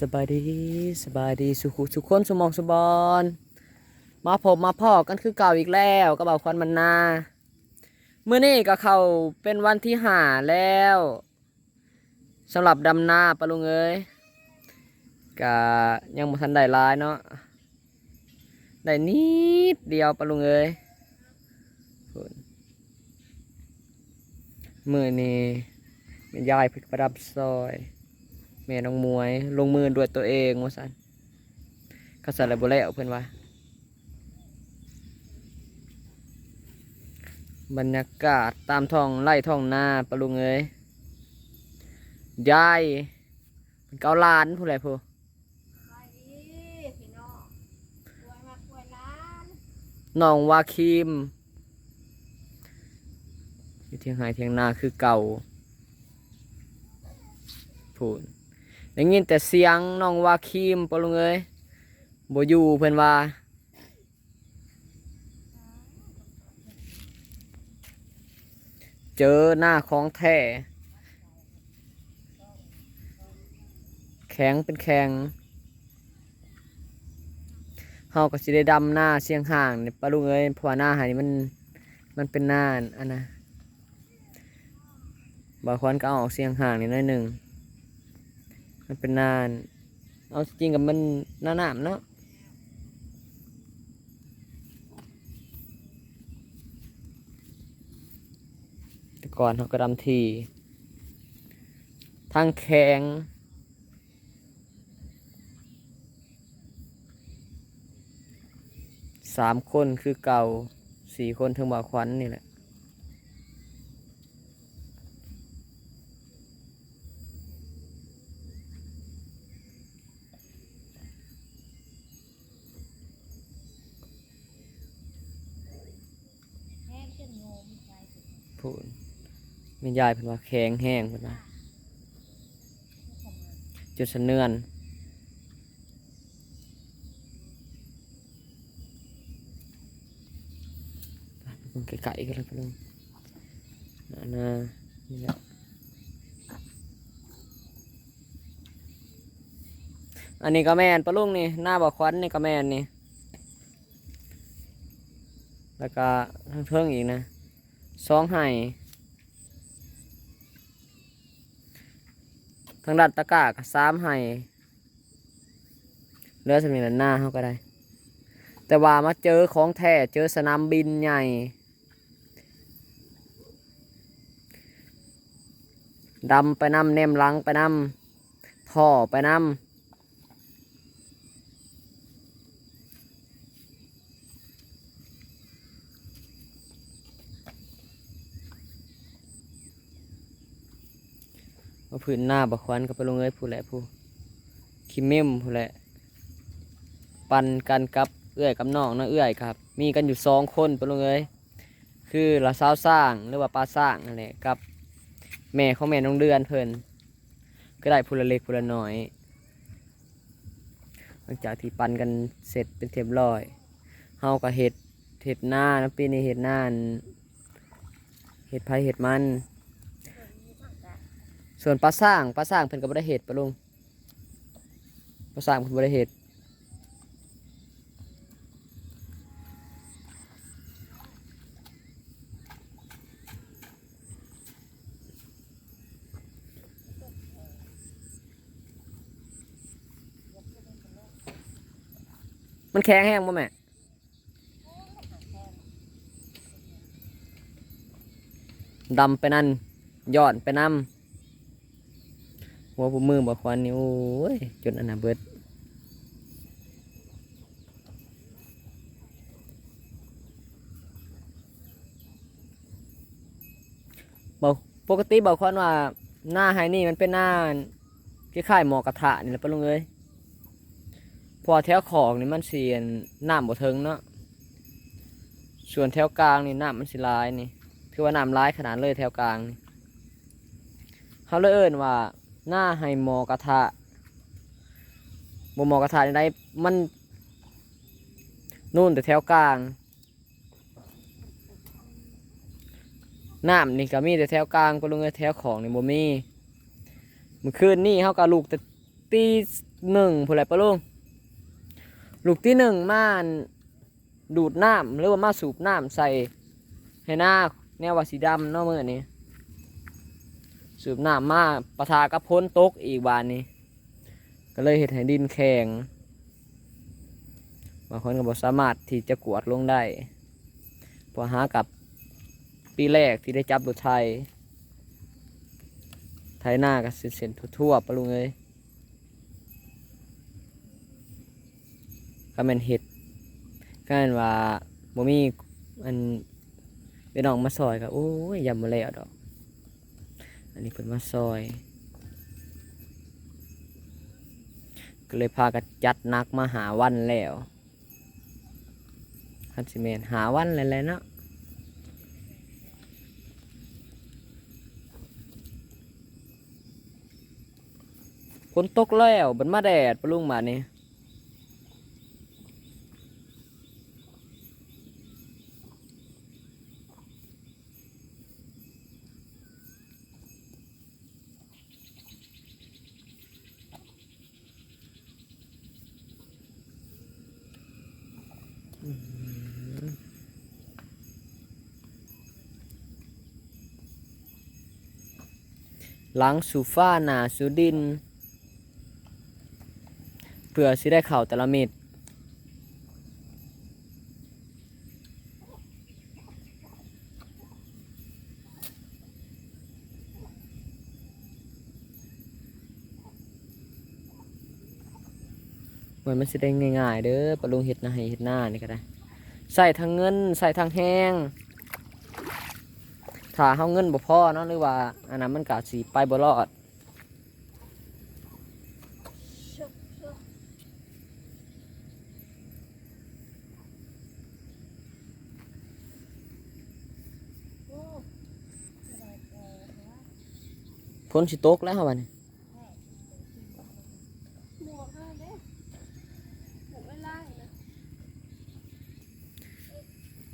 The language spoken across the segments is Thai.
สบายดีสบายดีสุขสุขคนสมองสบอนมาพบมาพ่อกันคือเก่าอีกแล้วก็บอกควันมันนาเมื่อนี้ก็เขาเป็นวันที่หาแล้วสำหรับดำนาปะลุงเอ้ยก็ยังบ่ทันได้ลายเนาะได้นิดเดียวปะลุงเอ้ยพูนมือนี้แม่ยายเพิกประดับซอย แม่น้องมวย ลงมือด้วยตัวเองว่าสันเขาใส่อะไรบ่แล้วเพื่อนว่า บรรยากาศตามท้องไร่ท้องนาปะลุงเอ้ยยายเป็นเกาลานผู้ใดผู้ไปดีพี่น้องป่วยมาป่วยร้านน้องวาคิมอยู่เทียงไห้เทียงนาคือเก่าพูน ได้ยินแต่เสียงน้องว่าคิมปะลุงเอ้ยบ่อยู่เพื่อนว่าเจอหน้าของแท้แข็งเป็นแข็งเฮาก็สิได้ดำหน้าเสียงห่างนี่ปะลุงเอ้ยเพราะว่าหน้าหานี่มันมันเป็นหน้าอันนะบางคนก็เอาอกเสียงห่างนี่หน้อยหนึ่ง มันเป็นน้าเอาจริงกับมันหน้าหนามเนาะแต่ก่อนเขาก็ดำทีทางแข็งสามคนคือเก่าสี่คนถึงบ่าควันนี่แหละ พูดไม่ยายเพิ่นว่าแข็งแห้งเพิ่นว่าจุดสะเนือนไก่ๆกันเลยพะลุงนานานี่แหละอันนี้ก็แมนปะลุงนี่หน้าบ่อควันนี่ก็แมนนี่ แล้วก็ทางเทิงอีกนะ สองไห้ทางดัดตะกากสามไห้เหลือสมีหน้าเขาก็ได้ แต่ว่ามาเจอของแท้เจอสนามบินใหญ่ดำไปนำเนมลังไปนำท่อไปนำ มาพื้นหน้าบักควันก็ไปลงเอ้ยผู้แหละผู้คิมเมมผู้แหละ ปันกันกับเอื้อยกับน้องนะเอื้อยครับ มีกันอยู่สองคนไปลงเอ้ยคือละสาวสร้างหรือว่าปลาสร้างนั่นแหละกับ แม่ของแม่น้องเดือนเพิ่นก็ได้พูละเล็กพูละน้อยหลังจากที่ปันกันเสร็จเป็นเรียบร้อยเฮาก็เห็ดเห็ดหน้านะปีนี้เห็ดหน้านเห็ดไผ่เห็ดมัน ส่วนปลาสร้างปลาสร้างเพิ่นก็บ่ได้เห็ดปะลุงปลาสร้างเพิ่นบ่ได้เห็ดมันแข็งแห้งบ่แม่ดำไปนั่นย้อนไปน้ำ หัวผู้มือบ่ควันนี่โอ้ยจนอันน่ะเบิดบ่ปกติบ่ควันว่าหน้าไฮนี่มันเป็นหน้าคล้ายๆหมอกระทะนี่แหละปะลุงเอ้ยพอแถวของนี่มันเสียนน้ำบ่เทิงเนาะส่วนแถวกลางนี่น้ำมันสิลายนี่ถือว่าน้ำร้ายขนาดเลยแถวกลางนี่เขาเลยเอิ้นว่า หน้าให้หมอกระทะบ่หมอกระทะนี่ได้มันนู่นแต่แถวกลางน้ำนี่ก็มีแต่แถวกลางก็ลงแถวของนี่บ่มีเมื่อคืนนี่เขาก็ลูกแต่ตีหนึ่งผู้ไรปะลุงลูกที่หนึ่งมาดูดน้ำหรือว่ามาสูบน้ำใส่ให้หน้าแนวว่าสีดำเนาะมื่อนี้ สูบน้ำมาปะทากับพ้นตกอีกบานนี้ ก็เลยเห็ดให้ดินแข็งบางคนก็บอกสามารถที่จะกวดลงได้พอหากับปีแรกที่ได้จับรถไทย ไทยหน้าก็เส้นทั่วๆปะลุงเอ้ยก็แม่นเห็ดก็แม่นว่าบ่มีอันเป็นน้องมาซอยก็โอ้ยยำมาแล้วดอก อันนี้เพิ่นมาซอย ก็เลยพากันจัดนักมาหาวันแล้วคันสิแมนหาวันแล้วแหละเนาะฝนตกแล้วบันมาแดดปลุงมานี่ หลังสูฟ้าหนาสูดิน เพื่อสิได้เข่าแต่ละเม็ด มือนมันสิได้ง่ายๆเด้อปะลุงเห็ดหนาให้เห็ดหน้านี่ก็ได้ใส่ทางเงินใส่ทางแห้งถ้าเฮาเงินบ่พอเนาะหรือว่าอันนั้นมันก็สิไปบ่รอดชุบชุบโอ้อะไรเอ่ยวะพ้นสิตกแล้ววันนี้ หมวกอะไรเนี่ยหมวกไม่ไล่นะ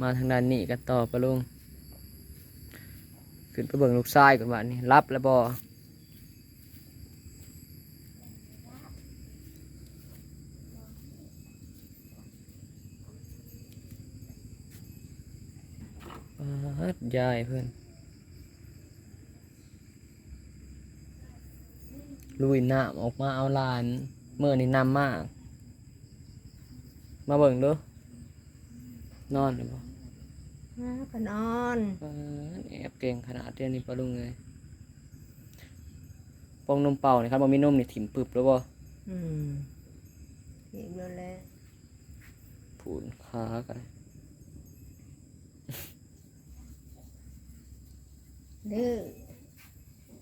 มาทางด้านนี้กันต่อปะลุงขึ้นไปเบิ่งลูกชายก่อนว่านี่รับแล้วบ่ปาดยายเพื่อนลุยน้ำออกมาเอาลานเมื่อนี่น้ำมาก มาเบิ่งดูนอนเลย บ่อ่าก็นอนปาดแอบเก่งขนาดเดียวนี้ปะลุงเลยปองนมเป่านี่ครับบ่มีนมนี่ถิ่มปึบแล้วบ่อืมเห็นแล้วแหละผูนขากันดื้อ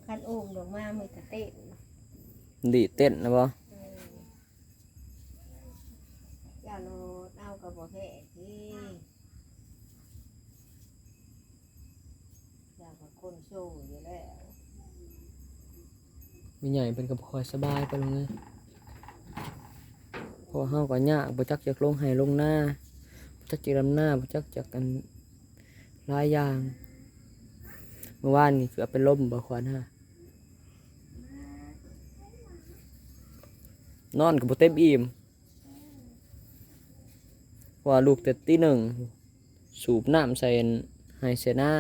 คันโอ่งดอกมามือตะเต้นดีเต้นนะบ่อย่าโนดเอากระบอกแห่ที่ากกับคนโชว์อยู่แล้วมีใหญ่เป็นกับคอยสบายไปลงเลยพอเฮาก็ยากบ่จักจักลงให้ลงหน้าบ่จักจิรำหน้าบ่จักจักกันหลายอย่างเมื่อวานนี่เกือบเป็นลมบ่ควานฮะนอนก็บ่เต็มอิ่มว่าลูกแต่ตีหนึ่งสูบน้ำใส่ไฮเซน่า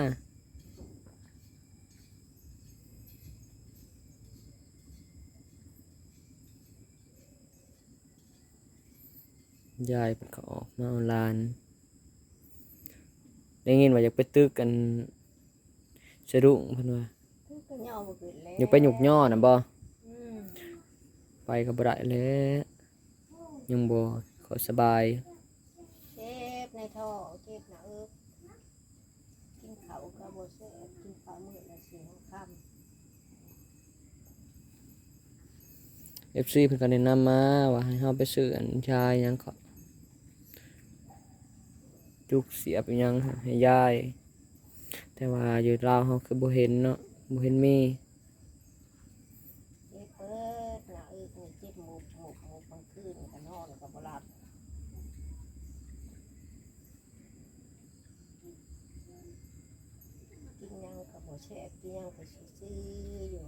ยายเพิ่นก็ออกมาเอาลาน ได้ยินว่าอยากไปตึกกันสะดุ้งเพิ่นว่าทุกก็ย่อมาขึ้นแล้วอยากไปหยุกย่อน่ะบ่อืมไปก็บ่ได้แหล้วยังบ่ขอสบายเจ็บในท่อเจ็บหน้าเอิบกินเขาวกระโบเซ่บกินข้าวมื้อละสี่ห้าค่ FC เพิ่นก็แนะนำมาว่าให้เฮาไปซื้ออันยายหยังก็ จุกเสียบอิหยังให้ยาย แต่ว่าอยู่ลาวเฮาคือบ่เห็นเนาะบ่เห็นมีเจ็บเปิดหนาอิบนี่เจ็บหมูกหมูกหมูกกลางคืนก็นนอนก็บ่หลับกินยังก็บ่แซ่กินยังก็ซื่ออยู่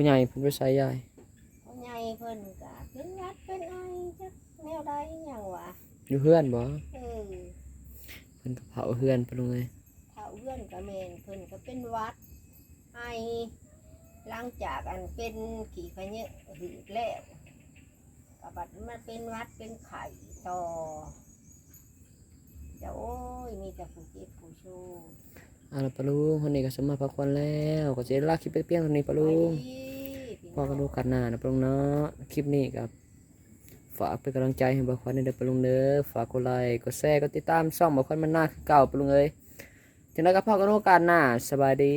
ผู้ใหญ่เพิ่นไปใส่ยายพ่อใหญ่เพิ่นก็เป็นหวัดเป็นไอจักแนวใดหยังวะอยู่เฮือนบ่เออเพิ่นก็เผาเฮือนปะลุงเอ้ยเฒ่าเพื่อนก็แม่นเพิ่นก็เป็นหวัดไอหลังจากอันเป็นขี่ขะเยอะหืดแล้วก็บัดมาเป็นหวัดเป็นไข่ต่อจะโอ้ยมีแต่ผู้เจ็บผู้ชู เอาล่ะปะลุงคนนี้ก็สมมาพักผ่อนแล้ว ก็สิได้ลาคลิปไปเพียงเท่านี้ปะลุงพอกันดูกันหน้านะปะลุงเนาะคลิปนี้กับฝากเป็นกำลังใจให้บ่าวควันในเด้อปะลุงเด้อฝากกดไลค์กดแชร์กดติดตามช่องบ่าวควันมันหน้าคือเก่าปะลุงเอ้ยจังได๋ก็พอกันโอกาสหน้าสบายดี